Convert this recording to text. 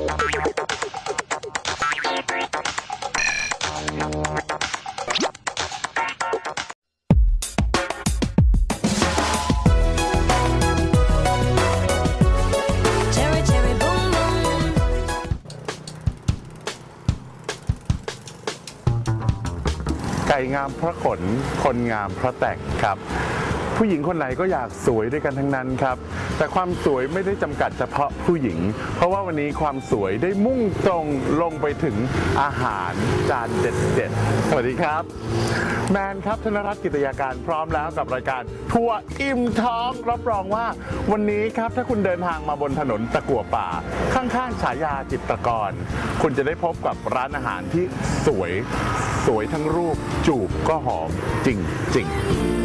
ไก่งามเพราะขน คนงามเพราะแต่งครับ ผู้หญิงคนไหนก็อยากสวยด้วยกันทั้งนั้นครับ แต่ความสวยไม่ได้จำกัดเฉพาะผู้หญิง เพราะว่าวันนี้ความสวยได้มุ่งตรงลงไปถึงอาหารจานเด็ดๆ สวัสดีครับ แมนครับธนรัตน์กิตยาการพร้อมแล้วกับรายการทัวร์อิ่มท้องรับรองว่า วันนี้ครับถ้าคุณเดินทางมาบนถนนตะกั่วป่า ข้างๆฉายาจิตรกร คุณจะได้พบกับร้านอาหารที่สวย สวยทั้งรูปจูบก็หอมจริงๆ